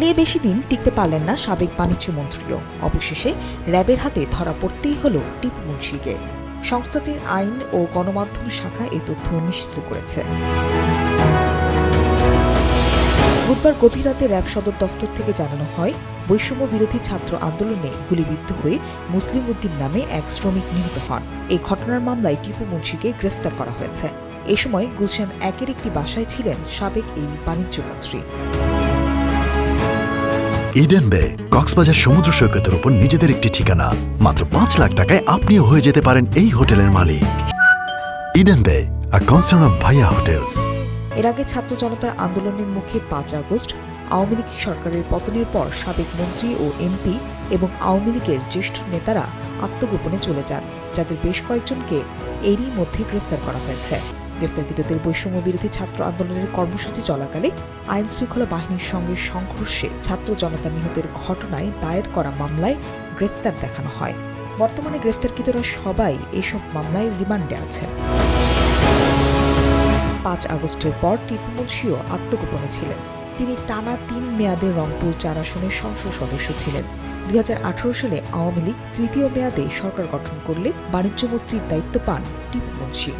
পালিয়ে বেশি দিন টিকতে পারলেন না সাবেক বাণিজ্য মন্ত্রীও। অবশেষে র্যাবের হাতে ধরা পড়তেই হল টিপু মুন্সিকে। সংস্থাটির আইন ও গণমাধ্যম শাখা এই তথ্য নিশ্চিত করেছে। বুধবার গভীর রাতে র্যাব সদর দফতর থেকে জানানো হয়, বৈষম্য বিরোধী ছাত্র আন্দোলনে গুলিবিদ্ধ হয়ে মুসলিম উদ্দিন নামে এক শ্রমিক নিহত হন। এই ঘটনার মামলায় টিপু মুন্সিকে গ্রেফতার করা হয়েছে। এ সময় গুলশান একের একটি বাসায় ছিলেন সাবেক এই বাণিজ্য মন্ত্রী। ইডেন বে কক্সবাজার সমুদ্র সৈকতের উপর নিজেদের একটি ঠিকানা। মাত্র পাঁচ লাখ টাকায় আপনিও হয়ে যেতে পারেন এই হোটেলের মালিক। Eden Bay a concern of Bhaiya hotels এর আগে ছাত্র জনতার আন্দোলনের মুখে পাঁচ আগস্ট, আওয়ামী লীগ সরকারের পতনের পর সাবেক মন্ত্রী ও এমপি এবং আওয়ামী লীগের জ্যেষ্ঠ নেতারা আত্মগোপনে চলে যান, যাদের বেশ কয়েকজনকে এরই মধ্যে গ্রেফতার করা হয়েছে। গ্রেফতারকৃতদের বৈষম্য বিরোধী ছাত্র আন্দোলনের কর্মসূচি চলাকালে আইন শৃঙ্খলা বাহিনীর সঙ্গে সংঘর্ষে ছাত্র জনতা নিহতের ঘটনায় দায়ের করা মামলায় গ্রেফতার দেখানো হয়। বর্তমানে গ্রেফতারকৃতরা সবাই এসব মামলায় রিমান্ডে আছেন। পাঁচ আগস্টের পর টিপু মুন্সিও আত্মগোপনে ছিলেন। তিনি টানা তিন মেয়াদে রংপুর চার আসনের সংসদ সদস্য ছিলেন। দুই হাজার আঠারো সালে আওয়ামী লীগ তৃতীয় মেয়াদে সরকার গঠন করলে বাণিজ্যমন্ত্রীর দায়িত্ব পান টিপু মুন্সি